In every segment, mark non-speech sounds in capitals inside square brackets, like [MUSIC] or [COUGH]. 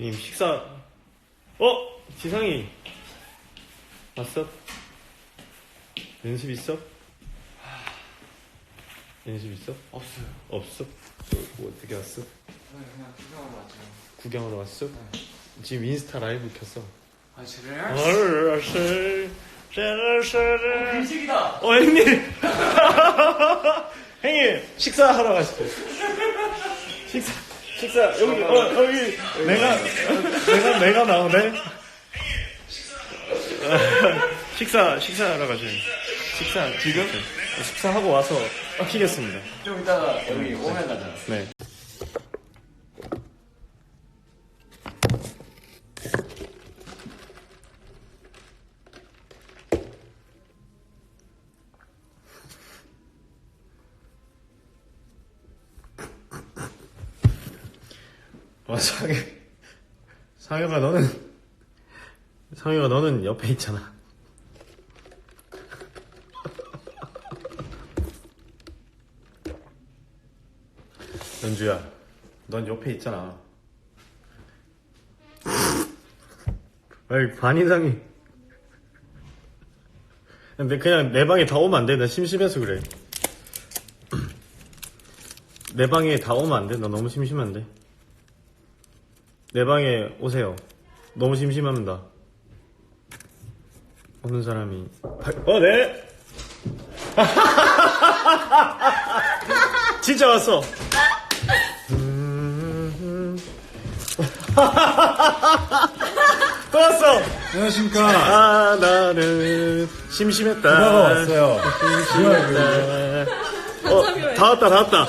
형님 식사 어 지상이 왔어? 연습 있어? 연습 있어? 없어요. 없어? 뭐 어떻게 왔어? 그냥 구경하러 왔죠. 구경하러 왔어? 지금 인스타 라이브 켰어. 아, 진짜요? 얼얼얼 샤라샤라 음식이다! 어 형님 [LAUGHS] 형님 식사하러 가시죠 [LAUGHS] 식사 식사 여기 어 여기. 내가 내가 내가 나오네? 식사 식사하러 가죠 식사 지금? 식사하고 와서 키겠습니다. 좀 이따가 여기 오면 가자. 네 상해 상해가 너는 상해가 너는 옆에 있잖아. 연주야 넌 옆에 있잖아. 왜 반인상이. 근데 그냥 내 방에 다 오면 안 돼? 나 심심해서 그래. [CLEARS THROAT] 내 방에 다 오면 안 돼? 나 너무 심심한데 내 방에 오세요. 너무 심심합니다. 오는 사람이 발- 어 네. [LAUGHS] 진짜 왔어. 음. [LAUGHS] 또 왔어. 안녕하십니까. 아 나는 심심했다. 누나가 왔어요. 심심했다. 어, 다 왔다, 다 왔다,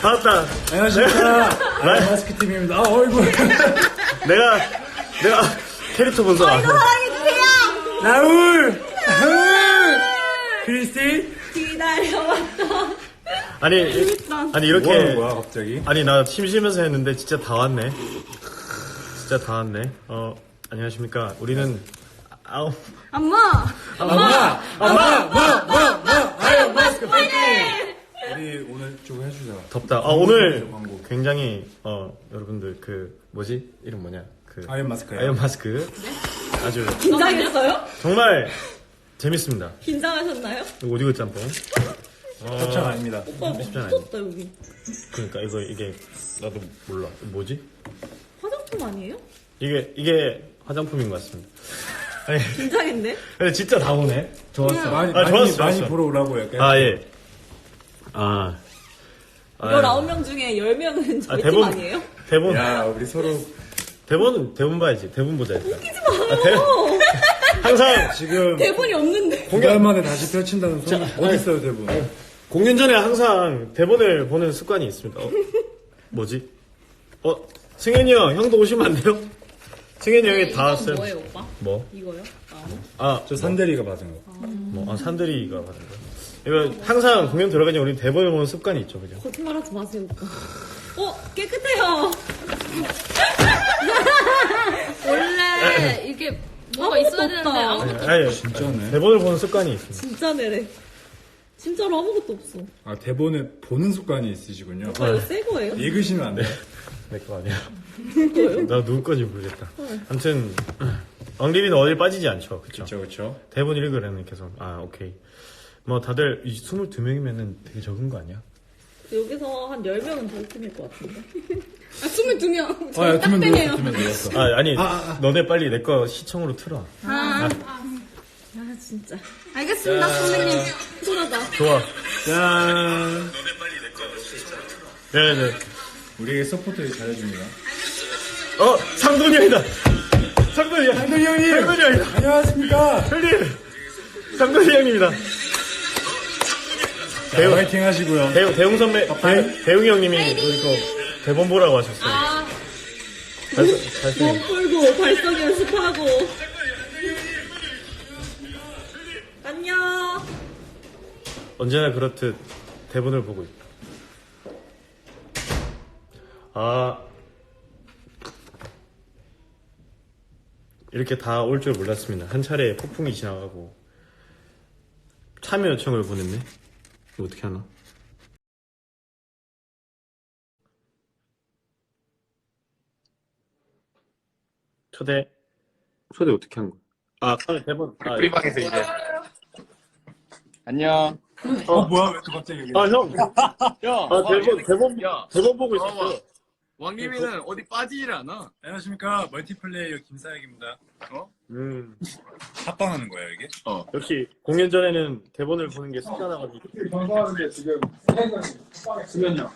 다 왔다. 안녕하십니까. 아, 마스크 팀입니다. 아, 얼굴. 내가 내가 캐릭터 분석 안 해. 라울! 라울! 크리스티? 기다려왔다. 아니 아니 뭐 하는 이렇게 거야, 갑자기? 아니 나 심심해서 했는데 진짜 다 왔네. 진짜 다 왔네. 어 안녕하십니까. 우리는 아우 엄마! 엄마! 엄마! 뭐, 뭐, 뭐! 아유, 마스크 파이팅! 우리 오늘 좀 해주자. 덥다. 아 오늘 광고. 굉장히 어 여러분들 그 뭐지 이름 뭐냐 그 아이언 마스크요. 아이언 마스크 아주 긴장했어요? 정말 재밌습니다. 긴장하셨나요? 이거 오징어 짬뽕. 어, 협찬 아닙니다. 오빠 뭐 쉽지 않아요. 붙었다 여기. 그러니까 이거 이게 나도 몰라 뭐지? 화장품 아니에요? 이게 이게 화장품인 것 같습니다. [LAUGHS] 아니 긴장했네. 근데 진짜 다 오네. 좋았어. 많이, 아 많이, 좋았어. 많이 좋았어. 보러 오라고 약간. 아 예. 아. 아, 19명 중에 10명은 저희 아, 팀 대본 아니에요? 대본 야, 우리 서로 대본은 대본 봐야지. 대본 보자 일단. 웃기지 마. 아, 대, [LAUGHS] 항상 지금 대본이 없는데. 두달 만에 다시 펼친다는 소리. 자, 어디 있어요, 대본? 공연 전에 항상 대본을 보는 습관이 있습니다. 어, [LAUGHS] 뭐지? 어 승현이 형 형도 오시면 안 돼요? 승현이 형이 다 왔어요. 뭐예요 오빠? 뭐? 이거요? 나무? 아, 저 산대리가 받은 거. 뭐, 아, 산들이가 받은 거. 이거 항상 공연 들어가니 우리 대본을 보는 습관이 있죠, 그죠? 거짓말하지 마세요. 어 깨끗해요. [LAUGHS] 원래 [LAUGHS] 이게 뭐가 아무것도 있어야 되는데 없다. 아무것도 아니, 진짜네. 대본을 보는 습관이 있습니다. 진짜 내래. 진짜로 아무것도 없어. 아, 대본에 보는 습관이 있으시군요. 오빠 이거 새 거예요? 읽으시면 안 돼요. [LAUGHS] 내 거 아니야. 나 누구 건지 모르겠다. 아무튼, 엉리비는 어딜 빠지지 않죠, 그쵸? 그쵸, 그쵸. 대본 읽으려는 계속. 아, 오케이. 뭐 다들 22명이면은 되게 적은 거 아니야? 여기서 한 10명은 저희 팀일 것 같은데. [LAUGHS] 아 22명 아, 야, 두명 빼네요. 늘었어, 두명 늘었어. 아, 아니, 너네 빨리 내 거 시청으로 틀어. 아 진짜. 알겠습니다 선생님 피곤하다. 좋아. 짠. 네네. 우리에게 서포트를 잘해줍니다. 어, 상돈이 형이다! 상돈이 형! 상돈이 형님! 상돈이 형이다! 안녕하십니까? 형님! 상돈이 형님이다. 자, 배우- 화이팅 하시고요. 대웅, 대웅 선배, 대, 대웅이 형님이 우리 거 대본 보라고 하셨어요. 아 발성, 발성. 몸 풀고 발성 연습하고. 안녕. 언제나 그렇듯 대본을 보고 있다. 아. 이렇게 다 올 줄 몰랐습니다. 한 차례 폭풍이 지나가고 참여 요청을 보냈네. 이거 어떻게 하나? 초대 초대 어떻게 한 거야? 아 카메라 대본. 아, 우리 방에서 이제. 안녕. 어, 뭐야, 왜 또 갑자기 여기. 아 형. 야, 아 대본 대본 야, 대본 보고. 있었어. 왕님이는 어디 빠지질 않아. 안녕하십니까. 멀티플레이어 김사혁입니다. 음 합방하는 거예요, 이게? 역시 공연 전에는 대본을 보는 게 습관화가지고. 방송하는데 지금 수면요.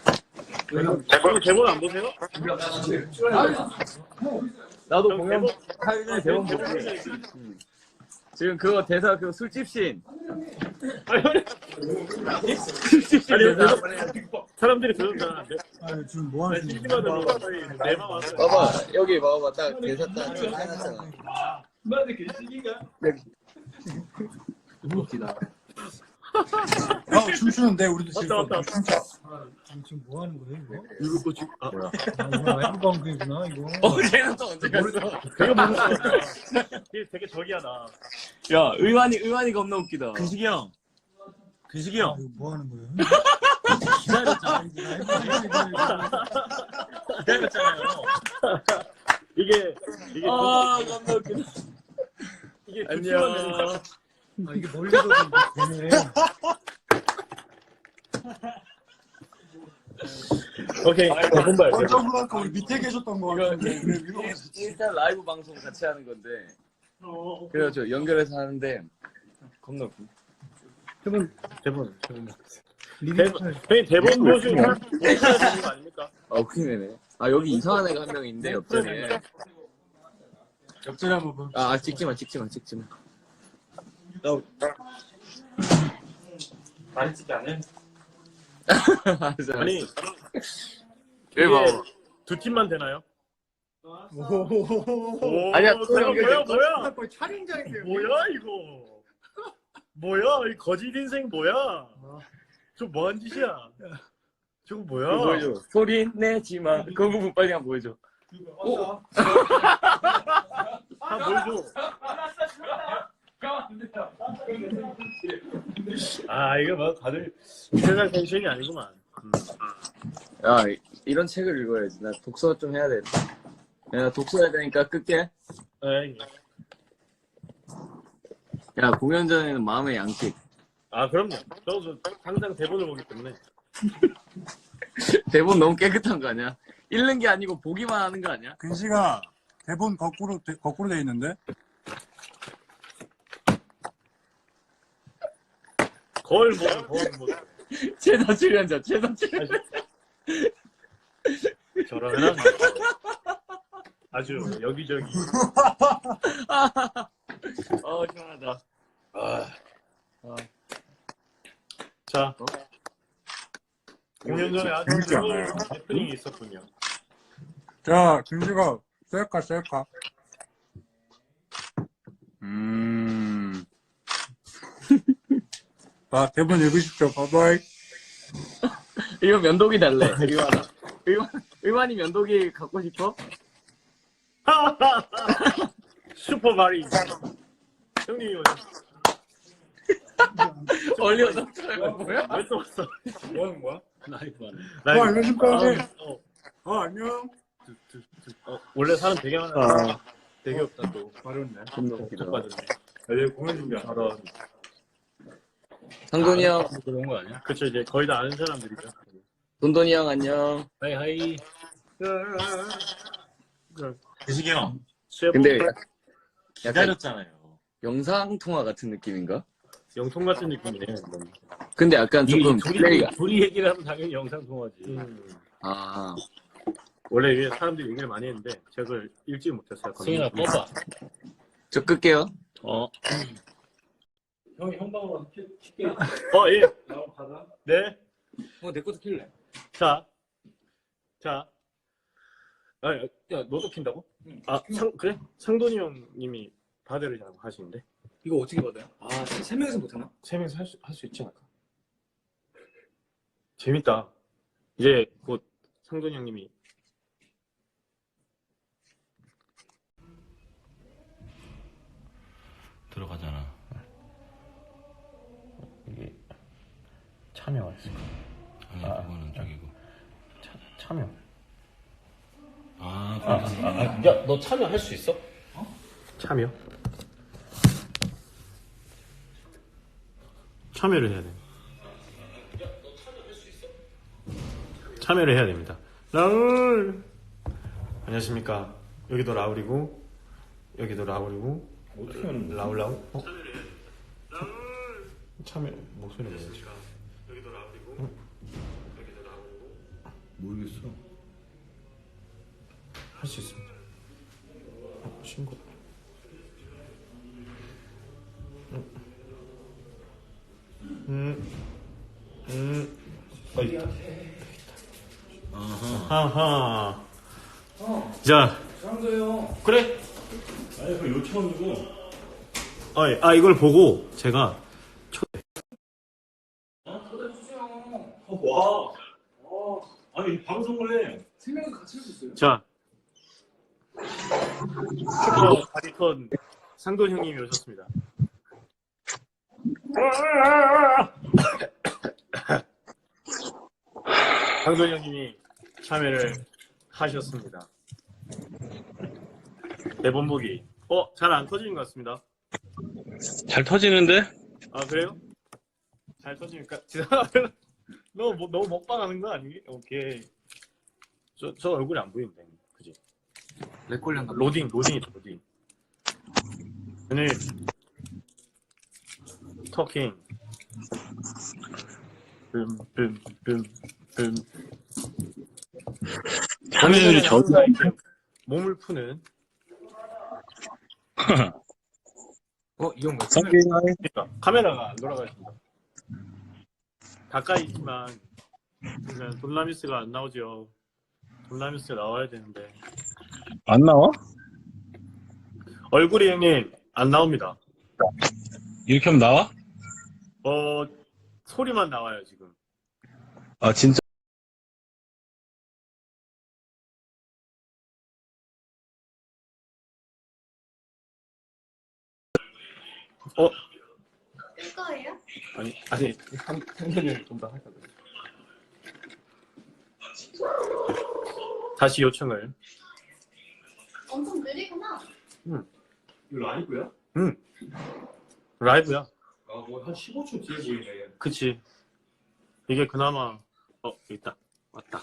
대본 대본 안 보세요? 나도 형, 공연 대본 대본 보고. 지금 그거 대사 그 술집신. 아니 사람들이 그러잖아. 아, 지금 뭐 하는 내맘 왔어. 봐봐, 여기 봐봐. 딱 대사 딱 해놨잖아. 나한테 개시기가? 아, 춤추는데, 우리도 지금. 왔다, 왔다. 춤춰. 아, 지금 뭐 하는 거예요, 이거? 이거 지금 아 아, 이거 라이브 방송이구나, 이거. 어, 쟤는 또 언제 갔어? [LAUGHS] 되게 무서워. 이게 되게 저기하다. 야, 의환이, 의환이 겁나 웃기다. 근식이 형. 근식이 아, 형. 이거 뭐 하는 거예요? 기다렸잖아. [LAUGHS] 기다렸잖아요. 이게 이게 아, 겁나 웃기다. 이게 안녕. 거야. 아, 이게 멀리서도 되네. 오케이 대본 봐요. 대본. 깜짝 놀랄까, 우리 밑에 계셨던 거 같은데. 위로 가서 일단 라이브 방송 같이 하는 건데. 그래서 연결해서 하는데. 겁나 웃기다. 대본 대본. 대본. 대본 형님 대본 보시고 되는 거 아닙니까? 아, 웃기네. 아, 여기 이상한 애가 한 명 있는데, 옆자리에. 옆자리 한번 봐. 아, 아, 찍지 마, 찍지 마, 찍지 마. 많이 찍지 않은? 알았어, [LAUGHS] 아니 [LAUGHS] 봐봐. 두 팀만 되나요? 오, 아니야, 또 뭐야. 뭐야 뭐야 거의 촬영장인데요. 뭐야 이거 뭐야 이 거짓 인생 뭐야 저 뭐한 짓이야 저거 그거 뭐야 보여줘. 소리 내지 마. 그 부분 빨리 한번 보여줘. 오! 다 보여줘 아 이거 뭐 다들 세상 텐션이 아니구만 음. 야, 이- 이런 책을 읽어야지. 나 독서 좀 해야 돼. 야, 나 독서 해야 되니까 끌게. 에이. 야, 공연 전에는 마음의 양식. 아 그럼요 저도 항상 대본을 보기 때문에 [LAUGHS] 대본 너무 깨끗한 거 아니야? 읽는 게 아니고 보기만 하는 거 아니야? 근시가 대본 거꾸로, 돼- 거꾸로 돼 있는데? 거울 보고 거울 보고 [LAUGHS] 최다 출연자, 최다 출연자. 저러면 아주 여기저기 어, [LAUGHS] 시원하다. 자 어? 공연 전에 아주 재밌지 즐거운 않아요? 해프닝이 있었군요 자, 근시가 셀까, 셀까? 음. [LAUGHS] 아, 대본 읽으십시오. 바이바이. [LAUGHS] 이거 면도기 달래. 의환아. 의환, 의환이 면도기 갖고 싶어? 슈퍼 마리 형님이 얼리 어답터 뭐야? 왜또 왔어 뭐 하는 거야? 라이브 하네 어, 라이브 안녕하십니까, 선생님. 어, 어, 안녕. 어, 원래 사람 되게 많아 되게 없다 또 어려웠네. 겁나 웃기다. 받았네 내 공연 준비 안 하러. 상돈이 형, 그런 거 아니야? 그쵸 이제 거의 다 아는 사람들이죠 돈돈이 형 안녕. 하이 하이 대식이 형. 근데 기다렸잖아요. 영상 통화 같은 느낌인가? 영통 같은 느낌이네 근데 약간 조금 플레이가 둘이 얘기를 하면 당연히 영상 통화지 아 원래 이게 사람들이 얘기를 많이 했는데 제가 그걸 읽지 못했어요 승현아, 꺼봐. [LAUGHS] 저 끌게요. 어, [CLEARS THROAT] 형이 형방으로 킬게. 어, 예. 나하고 받아. 네. 어, 내 것도 킬래. 자, 자. 아, 야, 야, 너도 킨다고? 아, 상, 그래? 상돈이 형님이 바대를 잘 하시는데? 이거 어떻게 받아요? 아, 세, 세 명이서 못하나? 세 명이서 할 수, 할 수 있지 않을까? 재밌다. 이제 곧 상돈이 형님이 들어가잖아. 이게 참여가 있어. 아니 그거는 저기고. 참여. 아, 아, 아, 야, 너 참여할 수 있어? 참여. 참여를 해야 돼. 참여를 해야 됩니다. 라울! 안녕하십니까. 여기도 라울이고, 여기도 라울이고, 어떻게 하는 거야? 라울 라울? 어? 참여, 목소리 내야지. 여기도 라울이고, 여기도 라울이고, 모르겠어. 할 수 있습니다. 어, 신고. 음, 음, 어, 있다. 아하. 자, 상도요. 그래. 아니, 그 요청이고. 아, 아, 이걸 보고 제가 와. 아니, 방송을 해. 세 명은 같이 할 수 있어요. 자 슈퍼 바디컨 상돈 형님이 오셨습니다. [LAUGHS] 상돈 형님이 참여를 하셨습니다. 대본 보기. 어, 잘 안 터지는 것 같습니다. 잘 터지는데? 아, 그래요? 잘 터지니까. 너, 뭐, 너무 먹방하는 거 아니? 오케이. 저, 저 얼굴이 안 보이는데. 그지? 렉 걸렸나? 로딩, 로딩이다, 로딩. 오늘 터킹. 음, 음, 음, 음. 참여율이 저 몸을 푸는 어, 이형 뭐? 그러니까 카메라가 안 돌아가 있습니다. 가까이 있지만 그냥 돈라미스가 안 나오죠. 돈라미스가 나와야 되는데 안 나와? 얼굴이 형님 안 나옵니다. 이렇게 하면 나와? 어 소리만 나와요 지금. 아, 진짜? 어 뜰 거예요? 아니 아니 한 한편을 좀더 할까 그래. 다시 요청을. 엄청 느리구나. 이거 라이브야? 응. 라이브야. 아, 뭐, 한 15초 뒤에 보이네. 그치. 이게 그나마 어 여기 있다. 왔다.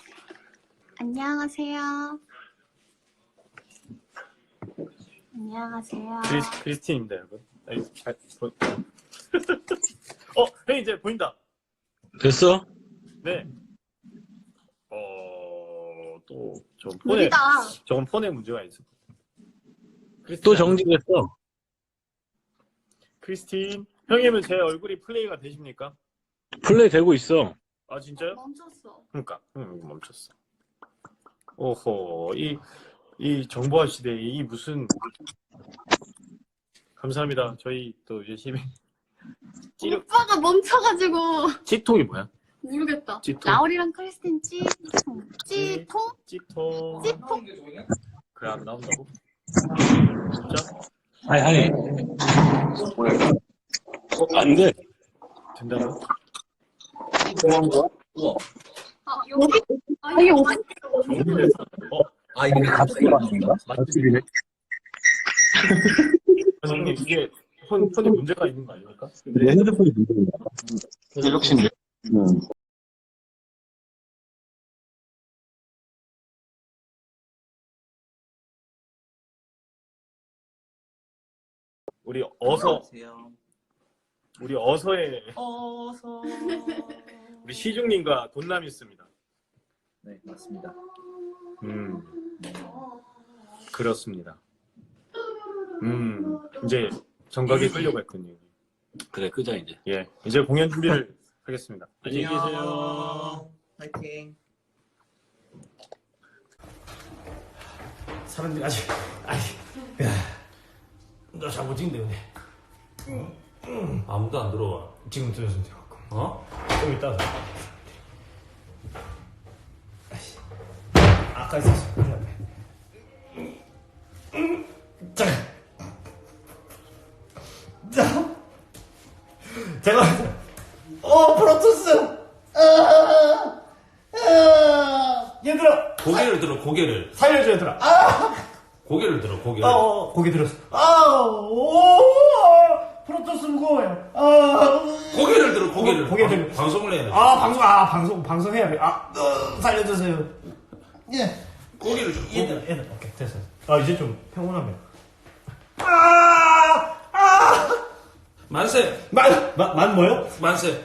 안녕하세요. 안녕하세요. 크리스, 크리스틴입니다, 여러분. 잘, 보... [LAUGHS] 어, 형님 이제 보인다. 됐어? 네. 어, 또, 저 폰에, 느리다. 저건 폰에 문제가 있어. 또 정지됐어. 크리스틴. 형님은 제 얼굴이 플레이가 되십니까? 플레이 되고 있어. 아, 진짜요? 멈췄어. 그러니까, 응, 여기 멈췄어. 오호, 이, 이 정보화 시대에 이 무슨. 감사합니다. 저희 또 열심히. 찌르, 오빠가 멈춰가지고 찌통이 뭐야? 모르겠다. 찌통. 라울이랑 크리스틴 찌통. 찌통? 찌통. 찌통? 그래, 안 나온다고? 아니, 아니. 안 돼. 된다고? 아, 여기? 아, 여기 오빠. 아, 이게 갑자기 맞는가? 맛집이네. 형님, 이게 폰, 폰에 문제가 있는 거 아닙니까? 내 핸드폰이 문제인가? 갤럭시인데. 우리 어서, 우리 어서의, 어서. 우리 시중님과 돈남이 있습니다. 네, 맞습니다. 음, 그렇습니다. 음, 이제 정각에 끌려갔군요. 그래, 끄자, 이제. 예, 이제 공연 준비를 하겠습니다. [LAUGHS] 안녕히 계세요. 파이팅. 사람들이 아직, 아직, 야, 너 자고 찍는데, 근데. 아무도 안 들어와. 지금 들어서 돼갖고. 어? 좀 이따가. 아이씨. 아까 있었어. 큰일 났네. 자. 자. 제가, 어, 프로토스! 아, 아, 얘들아! 고개를 들어, 고개를. 살려줘, 얘들아! 아! 고개를 들어, 고개를. 아, 어, 고개 들었어. 아, 오, 프로토스 무거워요. 아, 고개를 들어, 고개를. 고- 고개 방- 들어. 방송을 해야 돼. 아, 방송, 아, 방송, 방송 해야 돼. 아, 어, 살려주세요. 예. 고개를 좀. 얘들, 얘들, 오케이, 됐어. 아, 이제 좀 평온하네. 아, 아, 만세, 만, 만, 만 뭐요? 만세.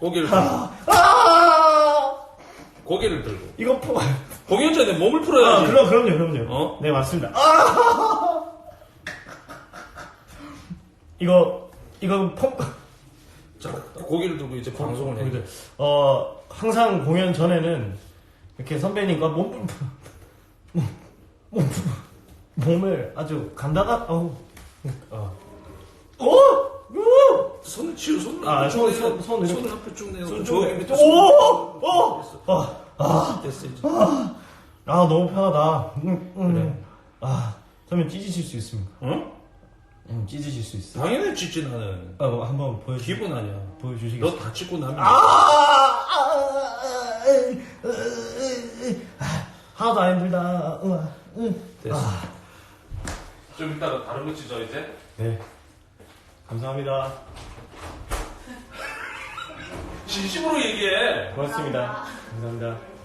고개를 들고. 아, 고개를 들고. 이거 포, 공연 전에 몸을 아, 풀어야지. 그럼, 그럼요, 그럼요. 어? 네, 맞습니다. 아! [LAUGHS] 이거, 이거 펌, [LAUGHS] 자, 고개를 들고 이제 방송을 돼. 어, 항상 공연 전에는 이렇게 선배님과 몸, 몸, 몸, 몸을 아주 간다가, 어우, 어, 어, 어, 손을 치우, 손을 아, 손, 쭉 손. 손 이렇게. 손을 앞에 쭉 내고. 손 저기 좀- 밑에 오, 손. 어, 어, 아, 됐어, 이제. 아, 너무 편하다. 음, 음. 아, 선배님 찢으실 수 있습니까? 응? 음, 찢으실 수 있어요. 당연히 찢지 나는. 아, 뭐 한번 보여 주, 기분 아니야. 보여주시겠어요? 너다 찍고 나면. 아, 아, 아, 으, 으, 으, 으. 하나도 안 힘들다. 우와, 응. 됐어. 좀 이따가 다른 거 찢어, 이제. 네. 감사합니다. 진심으로 얘기해. 고맙습니다. 감사합니다.